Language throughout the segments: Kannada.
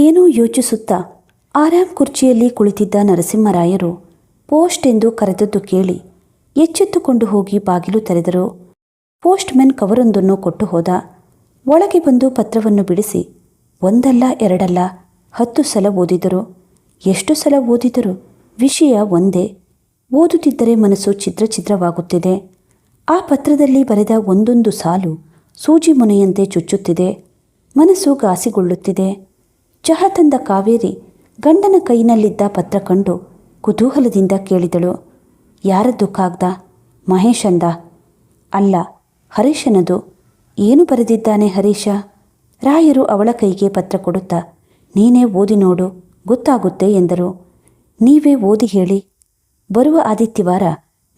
ಏನೋ ಯೋಚಿಸುತ್ತಾ ಆರಾಮ್ ಕುರ್ಚಿಯಲ್ಲಿ ಕುಳಿತಿದ್ದ ನರಸಿಂಹರಾಯರು ಪೋಸ್ಟ್ ಎಂದು ಕರೆದದ್ದು ಕೇಳಿ ಎಚ್ಚೆತ್ತುಕೊಂಡು ಹೋಗಿ ಬಾಗಿಲು ತೆರೆದರು. ಪೋಸ್ಟ್ಮೆನ್ ಕವರೊಂದನ್ನು ಕೊಟ್ಟು ಹೋದ. ಒಳಗೆ ಬಂದು ಪತ್ರವನ್ನು ಬಿಡಿಸಿ ಒಂದಲ್ಲ ಎರಡಲ್ಲ ಹತ್ತು ಸಲ ಓದಿದರು. ಎಷ್ಟು ಸಲ ಓದಿದರು? ವಿಷಯ ಒಂದೇ. ಓದುತ್ತಿದ್ದರೆ ಮನಸ್ಸು ಛಿದ್ರ ಛಿದ್ರವಾಗುತ್ತಿದೆ. ಆ ಪತ್ರದಲ್ಲಿ ಬರೆದ ಒಂದೊಂದು ಸಾಲು ಸೂಜಿ ಮುನೆಯಂತೆ ಚುಚ್ಚುತ್ತಿದೆ. ಮನಸ್ಸು ಘಾಸಿಗೊಳ್ಳುತ್ತಿದೆ ಚಹಾ ತಂದ ಕಾವೇರಿ ಗಂಡನ ಕೈನಲ್ಲಿದ್ದ ಪತ್ರ ಕಂಡು ಕುತೂಹಲದಿಂದ ಕೇಳಿದಳು ಯಾರದ್ದು ಕಾಗ್ದ ಮಹೇಶಂದ? ಅಲ್ಲ, ಹರೀಶನದು. ಏನು ಬರೆದಿದ್ದಾನೆ ಹರೀಶ? ರಾಯರು ಅವಳ ಕೈಗೆ ಪತ್ರ ಕೊಡುತ್ತಾ, ನೀನೇ ಓದಿ ನೋಡು, ಗೊತ್ತಾಗುತ್ತೆ ಎಂದರು. ನೀವೇ ಓದಿ ಹೇಳಿ. ಬರುವ ಆದಿತ್ಯವಾರ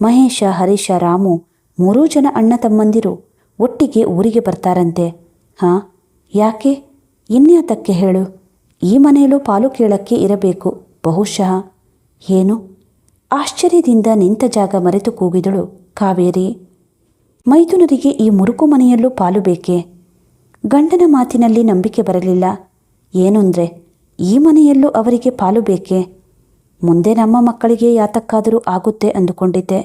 ಮಹೇಶ, ಹರೀಶ, ರಾಮು ಮೂರೂ ಜನ ಅಣ್ಣ ತಮ್ಮಂದಿರು ಒಟ್ಟಿಗೆ ಊರಿಗೆ ಬರ್ತಾರಂತೆ. ಹಾಂ, ಯಾಕೆ? ಇನ್ಯಾತಕ್ಕೆ ಹೇಳು? ಈ ಮನೆಯಲ್ಲೂ ಪಾಲು ಕೇಳಕ್ಕೆ ಇರಬೇಕು. ಬಹುಶಃ, ಏನು? ಆಶ್ಚರ್ಯದಿಂದ ನಿಂತ ಜಾಗ ಮರೆತು ಕೂಗಿದಳು ಕಾವೇರಿ. ಮೈದುನರಿಗೆ ಈ ಮುರುಕು ಮನೆಯಲ್ಲೂ ಪಾಲು ಬೇಕೆ? ಗಂಡನ ಮಾತಿನಲ್ಲಿ ನಂಬಿಕೆ ಬರಲಿಲ್ಲ. ಏನುಂದ್ರೆ, ಈ ಮನೆಯಲ್ಲೂ ಅವರಿಗೆ ಪಾಲು ಬೇಕೆ? ಮುಂದೆ ನಮ್ಮ ಮಕ್ಕಳಿಗೆ ಯಾತಕ್ಕಾದರೂ ಆಗುತ್ತೆ ಅಂದುಕೊಂಡಿದ್ದೆ.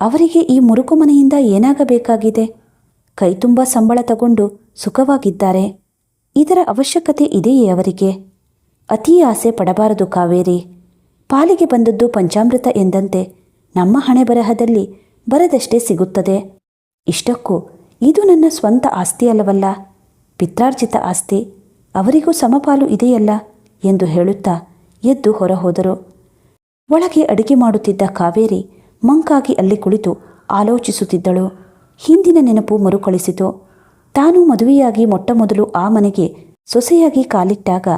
ಅವರಿಗೆ ಈ ಮುರುಕು ಮನೆಯಿಂದ ಏನಾಗಬೇಕಾಗಿದೆ? ಕೈ ತುಂಬ ಸಂಬಳ ತಗೊಂಡು ಸುಖವಾಗಿದ್ದಾರೆ. ಇದರ ಅವಶ್ಯಕತೆ ಇದೆಯೇ ಅವರಿಗೆ? ಅತೀ ಆಸೆ ಪಡಬಾರದು ಕಾವೇರಿ. ಪಾಲಿಗೆ ಬಂದದ್ದು ಪಂಚಾಮೃತ ಎಂದಂತೆ ನಮ್ಮ ಹಣೆ ಬರಹದಲ್ಲಿ ಬರದಷ್ಟೇ ಸಿಗುತ್ತದೆ. ಇಷ್ಟಕ್ಕೂ ಇದು ನನ್ನ ಸ್ವಂತ ಆಸ್ತಿ ಅಲ್ಲವಲ್ಲ? ಪಿತ್ರಾರ್ಜಿತ ಆಸ್ತಿ, ಅವರಿಗೂ ಸಮಪಾಲು ಇದೆಯಲ್ಲ? ಎಂದು ಹೇಳುತ್ತಾ ಎದ್ದು ಹೊರಹೋದರು. ಒಳಗೆ ಅಡಿಗೆ ಮಾಡುತ್ತಿದ್ದ ಕಾವೇರಿ ಮಂಕಾಗಿ ಅಲ್ಲಿ ಕುಳಿತು ಆಲೋಚಿಸುತ್ತಿದ್ದಳು. ಹಿಂದಿನ ನೆನಪು ಮರುಕಳಿಸಿತು. ತಾನು ಮದುವೆಯಾಗಿ ಮೊಟ್ಟಮೊದಲು ಆ ಮನೆಗೆ ಸೊಸೆಯಾಗಿ ಕಾಲಿಟ್ಟಾಗ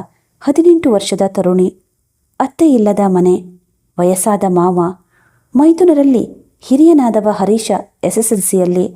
ಹದಿನೆಂಟು ವರ್ಷದ ತರುಣಿ, ಅತ್ತೆ ಇಲ್ಲದ ಮನೆ, ವಯಸ್ಸಾದ ಮಾವ, ಮೈದುನರಲ್ಲಿ ಹಿರಿಯನಾದವ ಹರೀಶ ಎಸ್ಎಸ್ಎಲ್ಸಿಯಲ್ಲಿ,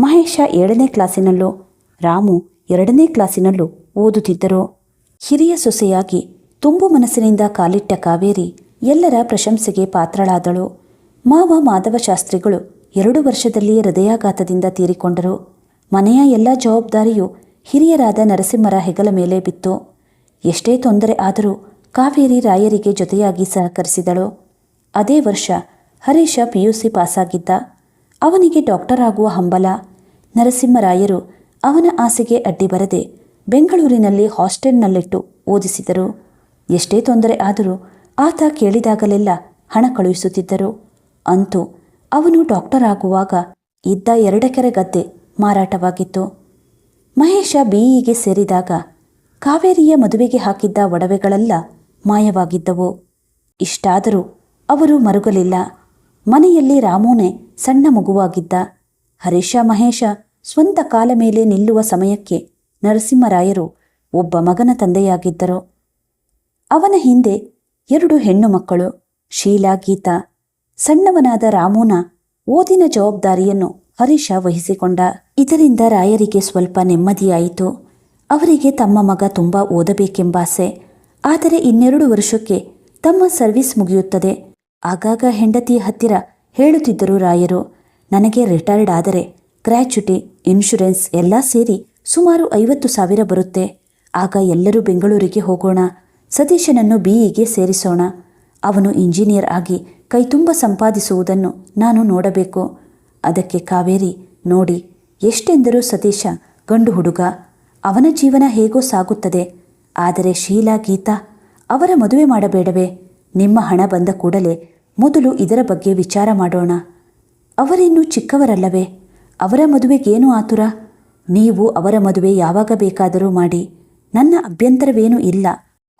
ಮಹೇಶ ಏಳನೇ ಕ್ಲಾಸಿನಲ್ಲೂ, ರಾಮು ಎರಡನೇ ಕ್ಲಾಸಿನಲ್ಲೂ ಓದುತ್ತಿದ್ದರು. ಹಿರಿಯ ಸೊಸೆಯಾಗಿ ತುಂಬು ಮನಸ್ಸಿನಿಂದ ಕಾಲಿಟ್ಟ ಕಾವೇರಿ ಎಲ್ಲರ ಪ್ರಶಂಸೆಗೆ ಪಾತ್ರಳಾದಳು. ಮಾವ ಮಾಧವ ಶಾಸ್ತ್ರಿಗಳು ಎರಡು ವರ್ಷದಲ್ಲಿಯೇ ಹೃದಯಾಘಾತದಿಂದ ತೀರಿಕೊಂಡರು. ಮನೆಯ ಎಲ್ಲ ಜವಾಬ್ದಾರಿಯು ಹಿರಿಯರಾದ ನರಸಿಂಹರ ಹೆಗಲ ಮೇಲೆ ಬಿತ್ತು. ಎಷ್ಟೇ ತೊಂದರೆ ಆದರೂ ಕಾವೇರಿ ರಾಯರಿಗೆ ಜೊತೆಯಾಗಿ ಸಹಕರಿಸಿದಳು. ಅದೇ ವರ್ಷ ಹರೀಶ ಪಿಯುಸಿ ಪಾಸಾಗಿದ್ದ. ಅವನಿಗೆ ಡಾಕ್ಟರ್ ಆಗುವ ಹಂಬಲ ನರಸಿಂಹರಾಯರು ಅವನ ಆಸೆಗೆ ಅಡ್ಡಿ ಬರದೆ ಬೆಂಗಳೂರಿನಲ್ಲಿ ಹಾಸ್ಟೆಲ್ನಲ್ಲಿಟ್ಟು ಓದಿಸಿದರು. ಎಷ್ಟೇ ತೊಂದರೆ ಆದರೂ ಆತ ಕೇಳಿದಾಗಲೆಲ್ಲ ಹಣ ಕಳುಹಿಸುತ್ತಿದ್ದರು. ಅಂತೂ ಅವನು ಡಾಕ್ಟರ್ ಆಗುವಾಗ ಇದ್ದ ಎರಡಕೆರೆ ಗದ್ದೆ ಮಾರಾಟವಾಗಿತ್ತು. ಮಹೇಶ ಬಿಇಗೆ ಸೇರಿದಾಗ ಕಾವೇರಿಯ ಮದುವೆಗೆ ಹಾಕಿದ್ದ ಒಡವೆಗಳೆಲ್ಲ ಮಾಯವಾಗಿದ್ದವು. ಇಷ್ಟಾದರೂ ಅವರು ಮರುಗಲಿಲ್ಲ. ಮನೆಯಲ್ಲಿ ರಾಮೋನೆ ಸಣ್ಣ ಮಗುವಾಗಿದ್ದ. ಹರೀಶ ಮಹೇಶ ಸ್ವಂತ ಕಾಲ ಮೇಲೆ ನಿಲ್ಲುವ ಸಮಯಕ್ಕೆ ನರಸಿಂಹರಾಯರು ಒಬ್ಬ ಮಗನ ತಂದೆಯಾಗಿದ್ದರು. ಅವನ ಹಿಂದೆ ಎರಡು ಹೆಣ್ಣು ಮಕ್ಕಳು, ಶೀಲಾ ಗೀತಾ. ಸಣ್ಣವನಾದ ರಾಮೋನ ಓದಿನ ಜವಾಬ್ದಾರಿಯನ್ನು ಹರೀಶ ವಹಿಸಿಕೊಂಡ. ಇದರಿಂದ ರಾಯರಿಗೆ ಸ್ವಲ್ಪ ನೆಮ್ಮದಿಯಾಯಿತು. ಅವರಿಗೆ ತಮ್ಮ ಮಗ ತುಂಬ ಓದಬೇಕೆಂಬಾಸೆ ಆದರೆ ಇನ್ನೆರಡು ವರ್ಷಕ್ಕೆ ತಮ್ಮ ಸರ್ವಿಸ್ ಮುಗಿಯುತ್ತದೆ. ಆಗಾಗ ಹೆಂಡತಿಯ ಹತ್ತಿರ ಹೇಳುತ್ತಿದ್ದರು ರಾಯರು. ನನಗೆ ರಿಟೈರ್ಡ್ ಆದರೆ ಗ್ರ್ಯಾಚ್ಯುಟಿ ಇನ್ಶೂರೆನ್ಸ್ ಎಲ್ಲ ಸೇರಿ ಸುಮಾರು ಐವತ್ತು ಸಾವಿರ ಬರುತ್ತೆ. ಆಗ ಎಲ್ಲರೂ ಬೆಂಗಳೂರಿಗೆ ಹೋಗೋಣ. ಸತೀಶನನ್ನು ಬಿಇಗೆ ಸೇರಿಸೋಣ. ಅವನು ಇಂಜಿನಿಯರ್ ಆಗಿ ಕೈತುಂಬ ಸಂಪಾದಿಸುವುದನ್ನು ನಾನು ನೋಡಬೇಕು. ಅದಕ್ಕೆ ಕಾವೇರಿ, ನೋಡಿ, ಎಷ್ಟೆಂದರೂ ಸತೀಶ, ಗಂಡು ಹುಡುಗ, ಅವನ ಜೀವನ ಹೇಗೋ ಸಾಗುತ್ತದೆ, ಆದರೆ ಶೀಲಾ, ಗೀತಾ, ಅವರ ಮದುವೆ ಮಾಡಬೇಡವೇ, ನಿಮ್ಮ ಹಣ ಬಂದ ಕೂಡಲೇ ಮೊದಲು ಇದರ ಬಗ್ಗೆ ವಿಚಾರ ಮಾಡೋಣ. ಅವರಿನ್ನೂ ಚಿಕ್ಕವರಲ್ಲವೇ, ಅವರ ಮದುವೆಗೇನು ಆತುರ? ನೀವು ಅವರ ಮದುವೆ ಯಾವಾಗ ಬೇಕಾದರೂ ಮಾಡಿ, ನನ್ನ ಅಭ್ಯಂತರವೇನೂ ಇಲ್ಲ.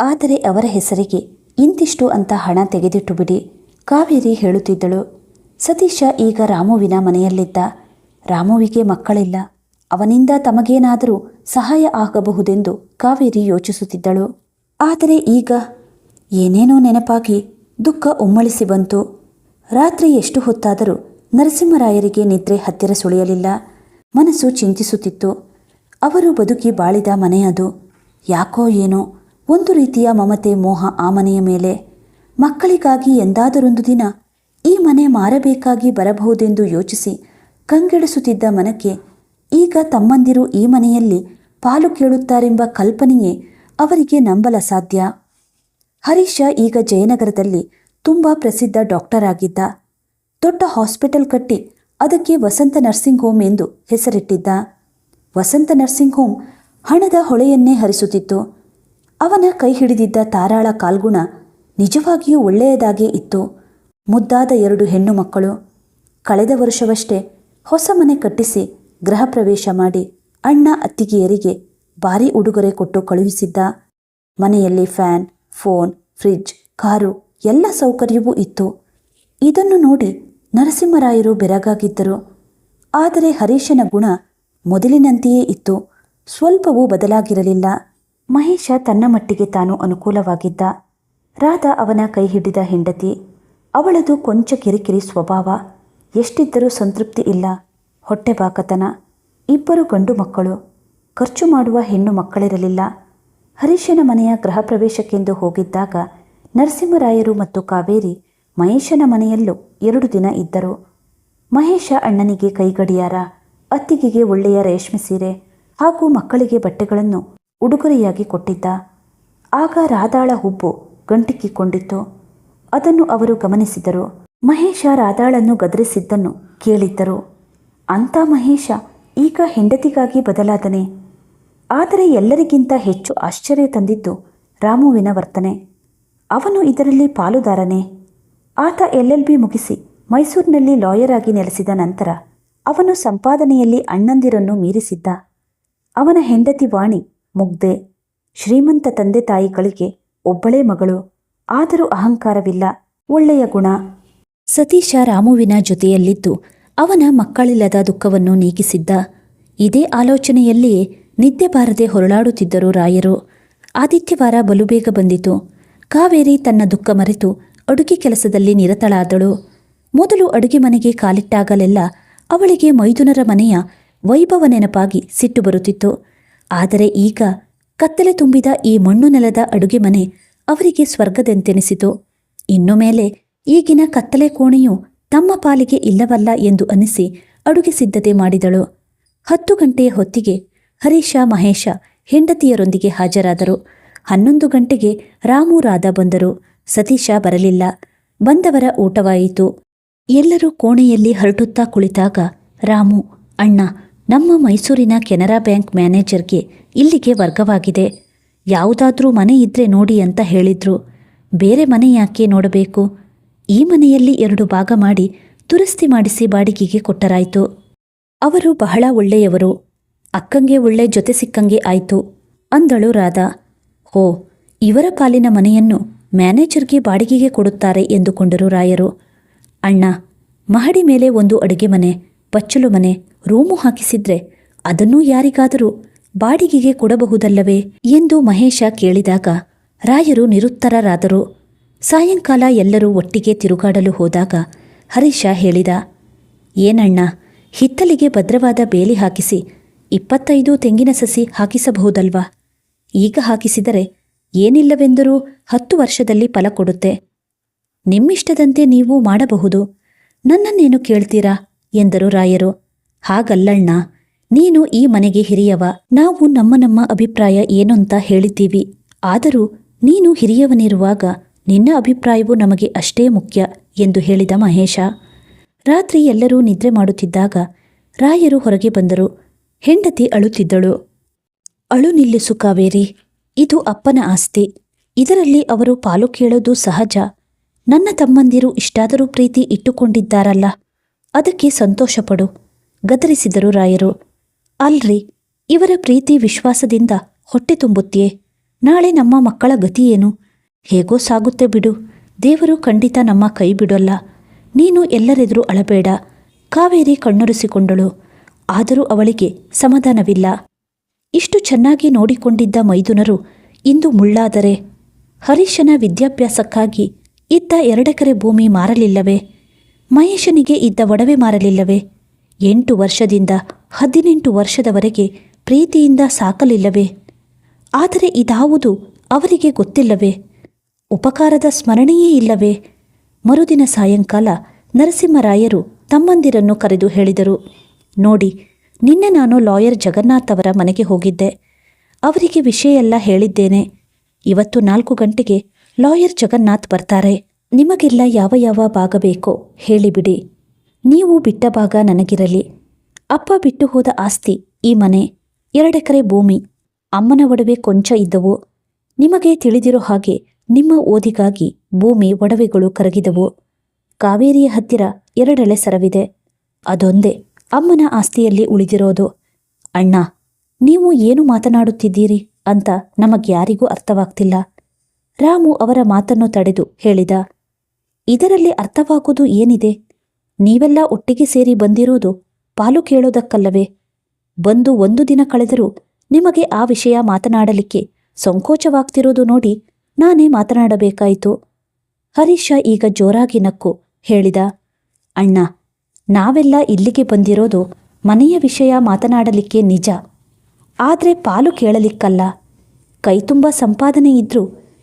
ಆದರೆ ಅವರ ಹೆಸರಿಗೆ ಇಂತಿಷ್ಟು ಅಂತ ಹಣ ತೆಗೆದಿಟ್ಟು ಬಿಡಿ, ಕಾವೇರಿ ಹೇಳುತ್ತಿದ್ದಳು. ಸತೀಶ ಈಗ ರಾಮುವಿನ ಮನೆಯಲ್ಲಿದ್ದ. ರಾಮುವಿಗೆ ಮಕ್ಕಳಿಲ್ಲ. ಅವನಿಂದ ತಮಗೇನಾದರೂ ಸಹಾಯ ಆಗಬಹುದೆಂದು ಕಾವೇರಿ ಯೋಚಿಸುತ್ತಿದ್ದಳು. ಆದರೆ ಈಗ ಏನೇನೋ ನೆನಪಾಗಿ ದುಃಖ ಉಮ್ಮಳಿಸಿ ಬಂತು. ರಾತ್ರಿ ಎಷ್ಟು ಹೊತ್ತಾದರೂ ನರಸಿಂಹರಾಯರಿಗೆ ನಿದ್ರೆ ಹತ್ತಿರ ಸುಳಿಯಲಿಲ್ಲ. ಮನಸ್ಸು ಚಿಂತಿಸುತ್ತಿತ್ತು. ಅವರು ಬದುಕಿ ಬಾಳಿದ ಮನೆಯದು ಯಾಕೋ ಏನೋ ಒಂದು ರೀತಿಯ ಮಮತೆ ಮೋಹ ಆ ಮನೆಯ ಮೇಲೆ. ಮಕ್ಕಳಿಗಾಗಿ ಎಂದಾದರೊಂದು ದಿನ ಈ ಮನೆ ಮಾರಬೇಕಾಗಿ ಬರಬಹುದೆಂದು ಯೋಚಿಸಿ ಕಂಗೆಡಿಸುತ್ತಿದ್ದ ಮನಕ್ಕೆ, ಈಗ ತಮ್ಮಂದಿರು ಈ ಮನೆಯಲ್ಲಿ ಪಾಲು ಕೇಳುತ್ತಾರೆಂಬ ಕಲ್ಪನೆಯೇ ಅವರಿಗೆ ನಂಬಲ ಸಾಧ್ಯ. ಹರೀಶ ಈಗ ಜಯನಗರದಲ್ಲಿ ತುಂಬ ಪ್ರಸಿದ್ಧ ಡಾಕ್ಟರ್ ಆಗಿದ್ದ. ದೊಡ್ಡ ಹಾಸ್ಪಿಟಲ್ ಕಟ್ಟಿ ಅದಕ್ಕೆ ವಸಂತ ನರ್ಸಿಂಗ್ ಹೋಮ್ ಎಂದು ಹೆಸರಿಟ್ಟಿದ್ದ. ವಸಂತ ನರ್ಸಿಂಗ್ ಹೋಮ್ ಹಣದ ಹೊಳೆಯನ್ನೇ ಹರಿಸುತ್ತಿತ್ತು. ಅವನ ಕೈ ಹಿಡಿದಿದ್ದ ತಾರಾಳ ಕಾಲ್ಗುಣ ನಿಜವಾಗಿಯೂ ಒಳ್ಳೆಯದಾಗೇ ಇತ್ತು. ಮುದ್ದಾದ ಎರಡು ಹೆಣ್ಣು ಮಕ್ಕಳು. ಕಳೆದ ವರ್ಷವಷ್ಟೇ ಹೊಸ ಮನೆ ಕಟ್ಟಿಸಿ ಗೃಹ ಪ್ರವೇಶ ಮಾಡಿ ಅಣ್ಣ ಅತ್ತಿಗೆಯರಿಗೆ ಭಾರಿ ಉಡುಗೊರೆ ಕೊಟ್ಟು ಕಳುಹಿಸಿದ್ದ. ಮನೆಯಲ್ಲಿ ಫ್ಯಾನ್, ಫೋನ್, ಫ್ರಿಡ್ಜ್, ಕಾರು ಎಲ್ಲ ಸೌಕರ್ಯವೂ ಇತ್ತು. ಇದನ್ನು ನೋಡಿ ನರಸಿಂಹರಾಯರು ಬೆರಗಾಗಿದ್ದರು. ಆದರೆ ಹರೀಶನ ಗುಣ ಮೊದಲಿನಂತೆಯೇ ಇತ್ತು. ಸ್ವಲ್ಪವೂ ಬದಲಾಗಿರಲಿಲ್ಲ. ಮಹೇಶ ತನ್ನ ಮಟ್ಟಿಗೆ ತಾನು ಅನುಕೂಲವಾಗಿದ್ದ. ರಾಧಾ ಅವನ ಕೈ ಹಿಡಿದ ಹೆಂಡತಿ ಅವಳದು ಕೊಂಚ ಕಿರಿಕಿರಿ ಸ್ವಭಾವ, ಎಷ್ಟಿದ್ದರೂ ಸಂತೃಪ್ತಿ ಇಲ್ಲ ಹೊಟ್ಟೆಬಾಕತನ ಇಬ್ಬರು ಗಂಡು ಮಕ್ಕಳು, ಖರ್ಚು ಮಾಡುವ ಹೆಣ್ಣು ಮಕ್ಕಳಿರಲಿಲ್ಲ. ಹರೀಶನ ಮನೆಯ ಗೃಹ ಪ್ರವೇಶಕ್ಕೆಂದು ಹೋಗಿದ್ದಾಗ ನರಸಿಂಹರಾಯರು ಮತ್ತು ಕಾವೇರಿ ಮಹೇಶನ ಮನೆಯಲ್ಲೂ ಎರಡು ದಿನ ಇದ್ದರು. ಮಹೇಶ ಅಣ್ಣನಿಗೆ ಕೈಗಡಿಯಾರ, ಅತ್ತಿಗೆಗೆ ಒಳ್ಳೆಯ ರೇಷ್ಮೆ ಸೀರೆ ಹಾಗೂ ಮಕ್ಕಳಿಗೆ ಬಟ್ಟೆಗಳನ್ನು ಉಡುಗೊರೆಯಾಗಿ ಕೊಟ್ಟಿದ್ದ. ಆಗ ರಾಧಾಳ ಹುಬ್ಬು ಗಂಟಿಕ್ಕಿಕೊಂಡಿತ್ತು. ಅದನ್ನು ಅವರು ಗಮನಿಸಿದರು. ಮಹೇಶ ರಾಧಾಳನ್ನು ಗದರಿಸಿದ್ದನ್ನು ಕೇಳಿದ್ದರು. ಅಂಥ ಮಹೇಶ, ಈಗ ಹೆಂಡತಿಗಾಗಿ ಬದಲಾದನೆ. ಆದರೆ ಎಲ್ಲರಿಗಿಂತ ಹೆಚ್ಚು ಆಶ್ಚರ್ಯ ತಂದಿದ್ದು ರಾಮುವಿನ ವರ್ತನೆ. ಅವನು ಇದರಲ್ಲಿ ಪಾಲುದಾರನೇ. ಆತ ಎಲ್ ಬಿ ಮುಗಿಸಿ ಮೈಸೂರಿನಲ್ಲಿ ಲಾಯರ್ ಆಗಿ ನೆಲೆಸಿದ ನಂತರ ಅವನು ಸಂಪಾದನೆಯಲ್ಲಿ ಅಣ್ಣಂದಿರನ್ನು ಮೀರಿಸಿದ್ದ. ಅವನ ಹೆಂಡತಿ ವಾಣಿ ಮುಗ್ಧೆ. ಶ್ರೀಮಂತ ತಂದೆ ತಾಯಿಗಳಿಗೆ ಒಬ್ಬಳೇ ಮಗಳು. ಆದರೂ ಅಹಂಕಾರವಿಲ್ಲ. ಒಳ್ಳೆಯ ಗುಣ. ಸತೀಶ ರಾಮುವಿನ ಜೊತೆಯಲ್ಲಿದ್ದು ಅವನ ಮಕ್ಕಳಿಲ್ಲದ ದುಃಖವನ್ನು ನೀಗಿಸಿದ್ದ. ಇದೇ ಆಲೋಚನೆಯಲ್ಲಿಯೇ ನಿದ್ದೆ ಬಾರದೆ ಹೊರಳಾಡುತ್ತಿದ್ದರು ರಾಯರು. ಆದಿತ್ಯವಾರ ಬಲುಬೇಗ ಬಂದಿತು. ಕಾವೇರಿ ತನ್ನ ದುಃಖ ಮರೆತು ಅಡುಗೆ ಕೆಲಸದಲ್ಲಿ ನಿರತಳಾದಳು. ಮೊದಲು ಅಡುಗೆ ಮನೆಗೆ ಕಾಲಿಟ್ಟಾಗಲೆಲ್ಲ ಅವಳಿಗೆ ಮೈದುನರ ಮನೆಯ ವೈಭವ ನೆನಪಾಗಿ ಸಿಟ್ಟು ಬರುತ್ತಿತ್ತು. ಆದರೆ ಈಗ ಕತ್ತಲೆ ತುಂಬಿದ ಈ ಮಣ್ಣು ನೆಲದ ಅಡುಗೆ ಮನೆ ಅವರಿಗೆ ಸ್ವರ್ಗದಂತೆನಿಸಿತು. ಇನ್ನು ಮೇಲೆ ಈಗಿನ ಕತ್ತಲೆ ಕೋಣೆಯು ತಮ್ಮ ಪಾಲಿಗೆ ಇಲ್ಲವಲ್ಲ ಎಂದು ಅನಿಸಿ ಅಡುಗೆ ಸಿದ್ಧತೆ ಮಾಡಿದಳು. ಹತ್ತು ಗಂಟೆಯ ಹೊತ್ತಿಗೆ ಹರೀಶ, ಮಹೇಶ ಹೆಂಡತಿಯರೊಂದಿಗೆ ಹಾಜರಾದರು. ಹನ್ನೊಂದು ಗಂಟೆಗೆ ರಾಮು, ರಾಧಾ ಬಂದರು. ಸತೀಶ ಬರಲಿಲ್ಲ. ಬಂದವರ ಊಟವಾಯಿತು. ಎಲ್ಲರೂ ಕೋಣೆಯಲ್ಲಿ ಹರಟುತ್ತಾ ಕುಳಿತಾಗ ರಾಮು, ಅಣ್ಣ, ನಮ್ಮ ಮೈಸೂರಿನ ಕೆನರಾ ಬ್ಯಾಂಕ್ ಮ್ಯಾನೇಜರ್ಗೆ ಇಲ್ಲಿಗೆ ವರ್ಗವಾಗಿದೆ. ಯಾವುದಾದ್ರೂ ಮನೆ ಇದ್ರೆ ನೋಡಿ ಅಂತ ಹೇಳಿದ್ರು. ಬೇರೆ ಮನೆ ಯಾಕೆ ನೋಡಬೇಕು? ಈ ಮನೆಯಲ್ಲಿ ಎರಡು ಭಾಗ ಮಾಡಿ ದುರಸ್ತಿ ಮಾಡಿಸಿ ಬಾಡಿಗೆಗೆ ಕೊಟ್ಟರಾಯಿತು. ಅವರು ಬಹಳ ಒಳ್ಳೆಯವರು. ಅಕ್ಕಂಗೆ ಒಳ್ಳೆ ಜೊತೆ ಸಿಕ್ಕಂಗೆ ಆಯ್ತು. ಅಂದಳು ರಾಧಾ. ಹೋ, ಇವರ ಪಾಲಿನ ಮನೆಯನ್ನು ಮ್ಯಾನೇಜರ್ಗೆ ಬಾಡಿಗೆಗೆ ಕೊಡುತ್ತಾರೆ ಎಂದುಕೊಂಡರು ರಾಯರು. ಅಣ್ಣ, ಮಹಡಿ ಮೇಲೆ ಒಂದು ಅಡುಗೆ ಮನೆ ಬಚ್ಚಲು ಮನೆ, ರೂಮು ಹಾಕಿಸಿದ್ರೆ ಅದನ್ನೂ ಯಾರಿಗಾದರೂ ಬಾಡಿಗೆಗೆ ಕೊಡಬಹುದಲ್ಲವೇ ಎಂದು ಮಹೇಶ ಕೇಳಿದಾಗ ರಾಯರು ನಿರುತ್ತರರಾದರು. ಸಾಯಂಕಾಲ ಎಲ್ಲರೂ ಒಟ್ಟಿಗೆ ತಿರುಗಾಡಲು ಹೋದಾಗ ಹರೀಶ ಹೇಳಿದ, ಏನಣ್ಣ, ಹಿತ್ತಲಿಗೆ ಭದ್ರವಾದ ಬೇಲಿ ಹಾಕಿಸಿ, ಇಪ್ಪತ್ತೈದು ತೆಂಗಿನ ಸಸಿ ಹಾಕಿಸಬಹುದಲ್ವಾ? ಈಗ ಹಾಕಿಸಿದರೆ ಏನಿಲ್ಲವೆಂದರೂ ಹತ್ತು ವರ್ಷದಲ್ಲಿ ಫಲ ಕೊಡುತ್ತೆ. ನಿಮ್ಮಿಷ್ಟದಂತೆ ನೀವು ಮಾಡಬಹುದು. ನನ್ನನ್ನೇನು ಕೇಳ್ತೀರಾ? ಎಂದರು ರಾಯರು. ಹಾಗಲ್ಲಣ್ಣ ನೀನು ಈ ಮನೆಗೆ ಹಿರಿಯವ. ನಾವು ನಮ್ಮ ನಮ್ಮ ಅಭಿಪ್ರಾಯ ಏನು ಅಂತ ಹೇಳಿದ್ದೀವಿ. ಆದರೂ ನೀನು ಹಿರಿಯವನಿರುವಾಗ ನಿನ್ನ ಅಭಿಪ್ರಾಯವು ನಮಗೆ ಅಷ್ಟೇ ಮುಖ್ಯ ಎಂದು ಹೇಳಿದ ಮಹೇಶ. ರಾತ್ರಿ ಎಲ್ಲರೂ ನಿದ್ರೆ ಮಾಡುತ್ತಿದ್ದಾಗ ರಾಯರು ಹೊರಗೆ ಬಂದರು. ಹೆಂಡತಿ ಅಳುತ್ತಿದ್ದಳು. ಅಳು ನಿಲ್ಲಿಸು ಕಾವೇರಿ. ಇದು ಅಪ್ಪನ ಆಸ್ತಿ. ಇದರಲ್ಲಿ ಅವರು ಪಾಲು ಕೇಳೋದು ಸಹಜ. ನನ್ನ ತಮ್ಮಂದಿರು ಇಷ್ಟಾದರೂ ಪ್ರೀತಿ ಇಟ್ಟುಕೊಂಡಿದ್ದಾರಲ್ಲ. ಅದಕ್ಕೆ ಸಂತೋಷಪಡು, ಗದರಿಸಿದರು ರಾಯರು. ಅಲ್ರಿ, ಇವರ ಪ್ರೀತಿ ವಿಶ್ವಾಸದಿಂದ ಹೊಟ್ಟೆ ತುಂಬುತ್ತಿಯೇ. ನಾಳೆ ನಮ್ಮ ಮಕ್ಕಳ ಗತಿಯೇನು ಹೇಗೋ ಸಾಗುತ್ತೆ ಬಿಡು. ದೇವರು ಖಂಡಿತ ನಮ್ಮ ಕೈ ಬಿಡೋಲ್ಲ. ನೀನು ಎಲ್ಲರೆದುರು ಅಳಬೇಡ. ಕಾವೇರಿ ಕಣ್ಣೊರೆಸಿಕೊಂಡಳು. ಆದರೂ ಅವಳಿಗೆ ಸಮಾಧಾನವಿಲ್ಲ. ಇಷ್ಟು ಚೆನ್ನಾಗಿ ನೋಡಿಕೊಂಡಿದ್ದ ಮೈದುನರು ಇಂದು ಮುಳ್ಳಾದರೆ. ಹರೀಶನ ವಿದ್ಯಾಭ್ಯಾಸಕ್ಕಾಗಿ ಇದ್ದ ಎರಡೆಕರೆ ಭೂಮಿ ಮಾರಲಿಲ್ಲವೇ? ಮಹೇಶನಿಗೆ ಇದ್ದ ಒಡವೆ ಮಾರಲಿಲ್ಲವೇ? ಎಂಟು ವರ್ಷದಿಂದ ಹದಿನೆಂಟು ವರ್ಷದವರೆಗೆ ಪ್ರೀತಿಯಿಂದ ಸಾಕಲಿಲ್ಲವೇ? ಆದರೆ ಇದಾವುದು ಅವರಿಗೆ ಗೊತ್ತಿಲ್ಲವೇ? ಉಪಕಾರದ ಸ್ಮರಣೆಯೇ ಇಲ್ಲವೇ? ಮರುದಿನ ಸಾಯಂಕಾಲ ನರಸಿಂಹರಾಯರು ತಮ್ಮಂದಿರನ್ನು ಕರೆದು ಹೇಳಿದರು, ನೋಡಿ, ನಿನ್ನೆ ನಾನು ಲಾಯರ್ ಜಗನ್ನಾಥ್ ಅವರ ಮನೆಗೆ ಹೋಗಿದ್ದೆ. ಅವರಿಗೆ ವಿಷಯ ಎಲ್ಲ ಹೇಳಿದ್ದೇನೆ. ಇವತ್ತು ನಾಲ್ಕು ಗಂಟೆಗೆ ಲಾಯರ್ ಜಗನ್ನಾಥ್ ಬರ್ತಾರೆ. ನಿಮಗೆಲ್ಲ ಯಾವ ಯಾವ ಭಾಗ ಬೇಕೋ ಹೇಳಿಬಿಡಿ. ನೀವು ಬಿಟ್ಟ ಭಾಗ ನನಗಿರಲಿ. ಅಪ್ಪ ಬಿಟ್ಟು ಹೋದ ಆಸ್ತಿ, ಈ ಮನೆ, ಎರಡೆಕರೆ ಭೂಮಿ, ಅಮ್ಮನ ಒಡವೆ ಕೊಂಚ ಇದ್ದವು. ನಿಮಗೆ ತಿಳಿದಿರೋ ಹಾಗೆ ನಿಮ್ಮ ಓದಿಗಾಗಿ ಭೂಮಿ ಒಡವೆಗಳು ಕರಗಿದವು. ಕಾವೇರಿಯ ಹತ್ತಿರ ಎರಡೆಳೆ ಸರವಿದೆ. ಅದೊಂದೇ, ಅಮ್ಮನ ಆಸ್ತಿಯಲ್ಲಿ ಉಳಿದಿರೋದು. ಅಣ್ಣ, ನೀವು ಏನು ಮಾತನಾಡುತ್ತಿದ್ದೀರಿ? ಅಂತ ನಮಗ್ಯಾರಿಗೂ ಅರ್ಥವಾಗ್ತಿಲ್ಲ. ರಾಮು ಅವರ ಮಾತನ್ನು ತಡೆದು ಹೇಳಿದ. ಇದರಲ್ಲಿ ಅರ್ಥವಾಗುವುದು ಏನಿದೆ? ನೀವೆಲ್ಲ ಒಟ್ಟಿಗೆ ಸೇರಿ ಬಂದಿರುವುದು ಪಾಲು ಕೇಳೋದಕ್ಕಲ್ಲವೇ? ಬಂದು ಒಂದು ದಿನ ಕಳೆದರೂ ನಿಮಗೆ ಆ ವಿಷಯ ಮಾತನಾಡಲಿಕ್ಕೆ ಸಂಕೋಚವಾಗ್ತಿರೋದು ನೋಡಿ ನಾನೇ ಮಾತನಾಡಬೇಕಾಯಿತು. ಹರೀಶ ಈಗ ಜೋರಾಗಿ ನಕ್ಕು, ಹೇಳಿದ, ಅಣ್ಣ, ನಾವೆಲ್ಲ ಇಲ್ಲಿಗೆ ಬಂದಿರೋದು ಮನೆಯ ವಿಷಯ ಮಾತನಾಡಲಿಕ್ಕೆ ನಿಜ. ಆದರೆ ಪಾಲು ಕೇಳಲಿಕ್ಕಲ್ಲ. ಕೈತುಂಬ ಸಂಪಾದನೆ ಇದ್ರೂ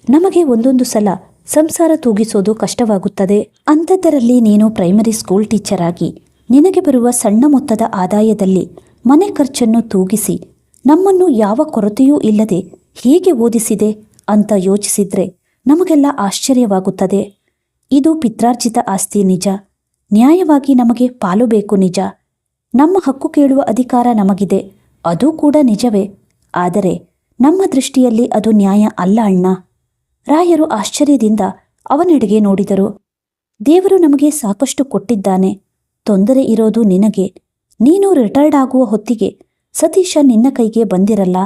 ನಮಗೆ ಒಂದೊಂದು ಸಲ ಸಂಸಾರ ತೂಗಿಸೋದು ಕಷ್ಟವಾಗುತ್ತದೆ. ಅಂಥದ್ದರಲ್ಲಿ ನೀನು ಪ್ರೈಮರಿ ಸ್ಕೂಲ್ ಟೀಚರ್ ಆಗಿ, ನಿನಗೆ ಬರುವ ಸಣ್ಣ ಮೊತ್ತದ ಆದಾಯದಲ್ಲಿ ಮನೆ ಖರ್ಚನ್ನು ತೂಗಿಸಿ, ನಮ್ಮನ್ನು ಯಾವ ಕೊರತೆಯೂ ಇಲ್ಲದೆ ಹೇಗೆ ಓದಿಸಿದೆ ಅಂತ ಯೋಚಿಸಿದ್ರೆ ನಮಗೆಲ್ಲ ಆಶ್ಚರ್ಯವಾಗುತ್ತದೆ. ಇದು ಪಿತ್ರಾರ್ಜಿತ ಆಸ್ತಿ ನಿಜ. ನ್ಯಾಯವಾಗಿ ನಮಗೆ ಪಾಲು ಬೇಕು ನಿಜ. ನಮ್ಮ ಹಕ್ಕು ಕೇಳುವ ಅಧಿಕಾರ ನಮಗಿದೆ. ಅದೂ ಕೂಡ ನಿಜವೇ. ಆದರೆ ನಮ್ಮ ದೃಷ್ಟಿಯಲ್ಲಿ ಅದು ನ್ಯಾಯ ಅಲ್ಲ ಅಣ್ಣ. ರಾಯರು ಆಶ್ಚರ್ಯದಿಂದ ಅವನೆಡೆಗೆ ನೋಡಿದರು. ದೇವರು ನಮಗೆ ಸಾಕಷ್ಟು ಕೊಟ್ಟಿದ್ದಾನೆ. ತೊಂದರೆ ಇರೋದು ನಿನಗೆ. ನೀನು ರಿಟೈರ್ಡ್ ಆಗುವ ಹೊತ್ತಿಗೆ ಸತೀಶ ನಿನ್ನ ಕೈಗೆ ಬಂದಿರಲ್ಲ.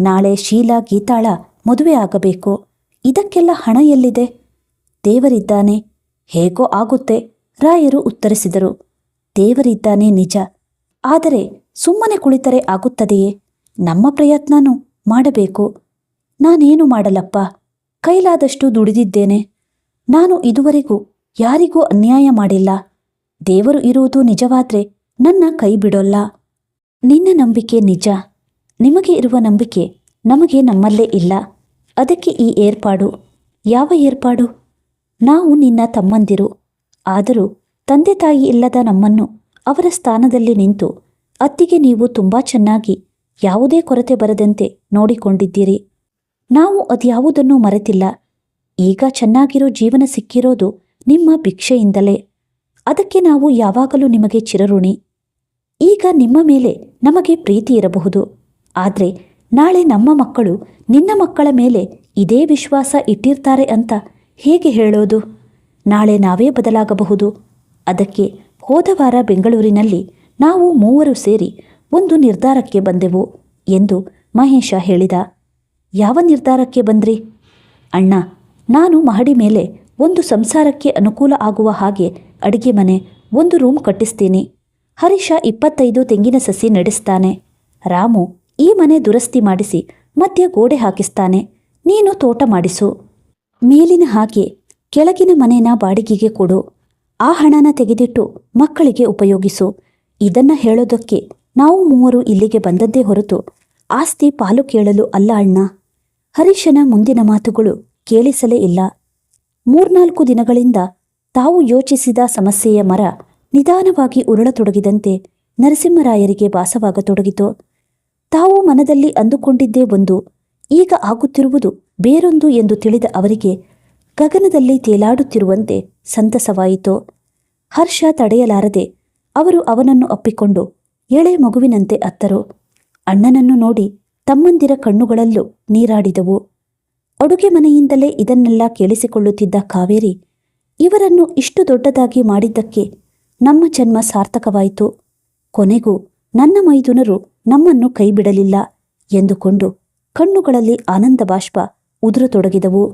ನಾಳೆ ಶೀಲಾ, ಗೀತಾಳ ಮದುವೆ ಆಗಬೇಕು. ಇದಕ್ಕೆಲ್ಲ ಹಣ ಎಲ್ಲಿದೆ? ದೇವರಿದ್ದಾನೆ. ಹೇಗೋ ಆಗುತ್ತೆ. ರಾಯರು ಉತ್ತರಿಸಿದರು. ದೇವರಿದ್ದಾನೆ ನಿಜ. ಆದರೆ ಸುಮ್ಮನೆ ಕುಳಿತರೆ ಆಗುತ್ತದೆಯೇ? ನಮ್ಮ ಪ್ರಯತ್ನನೂ ಮಾಡಬೇಕು. ನಾನೇನು ಮಾಡಲಪ್ಪ? ಕೈಲಾದಷ್ಟು ದುಡಿದಿದ್ದೇನೆ. ನಾನು ಇದುವರೆಗೂ ಯಾರಿಗೂ ಅನ್ಯಾಯ ಮಾಡಿಲ್ಲ. ದೇವರು ಇರುವುದು ನಿಜವಾದ್ರೆ ನನ್ನ ಕೈ ಬಿಡೋಲ್ಲ. ನಿನ್ನ ನಂಬಿಕೆ ನಿಜ. ನಿಮಗೆ ಇರುವ ನಂಬಿಕೆ ನಮಗೆ ನಮ್ಮಲ್ಲೇ ಇಲ್ಲ. ಅದಕ್ಕೆ ಈ ಏರ್ಪಾಡು. ಯಾವ ಏರ್ಪಾಡು? ನಾವು ನಿನ್ನ ತಮ್ಮಂದಿರು. ಆದರೂ ತಂದೆ ತಾಯಿ ಇಲ್ಲದ ನಮ್ಮನ್ನು ಅವರ ಸ್ಥಾನದಲ್ಲಿ ನಿಂತು ಅತ್ತಿಗೆ ನೀವು ತುಂಬಾ ಚೆನ್ನಾಗಿ ಯಾವುದೇ ಕೊರತೆ ಬರದಂತೆ ನೋಡಿಕೊಂಡಿದ್ದೀರಿ. ನಾವು ಅದ್ಯಾವುದನ್ನೂ ಮರೆತಿಲ್ಲ. ಈಗ ಚೆನ್ನಾಗಿರೋ ಜೀವನ ಸಿಕ್ಕಿರೋದು ನಿಮ್ಮ ಭಿಕ್ಷೆಯಿಂದಲೇ. ಅದಕ್ಕೆ ನಾವು ಯಾವಾಗಲೂ ನಿಮಗೆ ಚಿರಋಣಿ. ಈಗ ನಿಮ್ಮ ಮೇಲೆ ನಮಗೆ ಪ್ರೀತಿ ಇರಬಹುದು. ಆದರೆ ನಾಳೆ ನಮ್ಮ ಮಕ್ಕಳು ನಿನ್ನ ಮಕ್ಕಳ ಮೇಲೆ ಇದೇ ವಿಶ್ವಾಸ ಇಟ್ಟಿರ್ತಾರೆ ಅಂತ ಹೇಗೆ ಹೇಳೋದು? ನಾಳೆ ನಾವೇ ಬದಲಾಗಬಹುದು. ಅದಕ್ಕೆ ಹೋದ ವಾರ ಬೆಂಗಳೂರಿನಲ್ಲಿ ನಾವು ಮೂವರು ಸೇರಿ ಒಂದು ನಿರ್ಧಾರಕ್ಕೆ ಬಂದೆವು ಎಂದು ಮಹೇಶ ಹೇಳಿದ. ಯಾವ ನಿರ್ಧಾರಕ್ಕೆ ಬಂದ್ರಿ? ಅಣ್ಣ, ನಾನು ಮಹಡಿ ಮೇಲೆ ಒಂದು ಸಂಸಾರಕ್ಕೆ ಅನುಕೂಲ ಆಗುವ ಹಾಗೆ ಅಡಿಗೆ ಮನೆ, ಒಂದು ರೂಮ್ ಕಟ್ಟಿಸ್ತೀನಿ. ಹರೀಶ ಇಪ್ಪತ್ತೈದು ತೆಂಗಿನ ಸಸಿ ನಡೆಸ್ತಾನೆ. ರಾಮು ಈ ಮನೆ ದುರಸ್ತಿ ಮಾಡಿಸಿ ಮಧ್ಯ ಗೋಡೆ ಹಾಕಿಸ್ತಾನೆ. ನೀನು ತೋಟ ಮಾಡಿಸು. ಮೇಲಿನ ಹಾಗೆ ಕೆಳಗಿನ ಮನೇನ ಬಾಡಿಗೆಗೆ ಕೊಡು. ಆ ಹಣನ ತೆಗೆದಿಟ್ಟು ಮಕ್ಕಳಿಗೆ ಉಪಯೋಗಿಸು. ಇದನ್ನ ಹೇಳೋದಕ್ಕೆ ನಾವು ಮೂವರು ಇಲ್ಲಿಗೆ ಬಂದದ್ದೇ ಹೊರತು ಆಸ್ತಿ ಪಾಲು ಕೇಳಲು ಅಲ್ಲ ಅಣ್ಣ. ಹರೀಶನ ಮುಂದಿನ ಮಾತುಗಳು ಕೇಳಿಸಲೇ ಇಲ್ಲ. ಮೂರ್ನಾಲ್ಕು ದಿನಗಳಿಂದ ತಾವು ಯೋಚಿಸಿದ ಸಮಸ್ಯೆಯ ಮರ ನಿಧಾನವಾಗಿ ಉರುಳತೊಡಗಿದಂತೆ ನರಸಿಂಹರಾಯರಿಗೆ ಭಾಸವಾಗತೊಡಗಿತು. ತಾವು ಮನದಲ್ಲಿ ಅಂದುಕೊಂಡಿದ್ದೇ ಒಂದು, ಈಗ ಆಗುತ್ತಿರುವುದು ಬೇರೊಂದು ಎಂದು ತಿಳಿದ ಅವರಿಗೆ ಗಗನದಲ್ಲಿ ತೇಲಾಡುತ್ತಿರುವಂತೆ ಸಂತಸವಾಯಿತು. ಹರ್ಷ ತಡೆಯಲಾರದೆ ಅವರು ಅವನನ್ನು ಅಪ್ಪಿಕೊಂಡು ಎಳೆ ಮಗುವಿನಂತೆ ಅತ್ತರು. ಅಣ್ಣನನ್ನು ನೋಡಿ ತಮ್ಮಂದಿರ ಕಣ್ಣುಗಳಲ್ಲೂ ನೀರಾಡಿದವು. ಅಡುಗೆ ಮನೆಯಿಂದಲೇ ಇದನ್ನೆಲ್ಲ ಕೇಳಿಸಿಕೊಳ್ಳುತ್ತಿದ್ದ ಕಾವೇರಿ, ಇವರನ್ನು ಇಷ್ಟು ದೊಡ್ಡದಾಗಿ ಮಾಡಿದ್ದಕ್ಕೆ ನಮ್ಮ ಜನ್ಮ ಸಾರ್ಥಕವಾಯಿತು. ಕೊನೆಗೂ ನನ್ನ ಮೈದುನರು ನಮ್ಮನ್ನು ಕೈಬಿಡಲಿಲ್ಲ ಎಂದುಕೊಂಡು ಕಣ್ಣುಗಳಲ್ಲಿ ಆನಂದ ಬಾಷ್ಪ ಉದುರತೊಡಗಿದವು.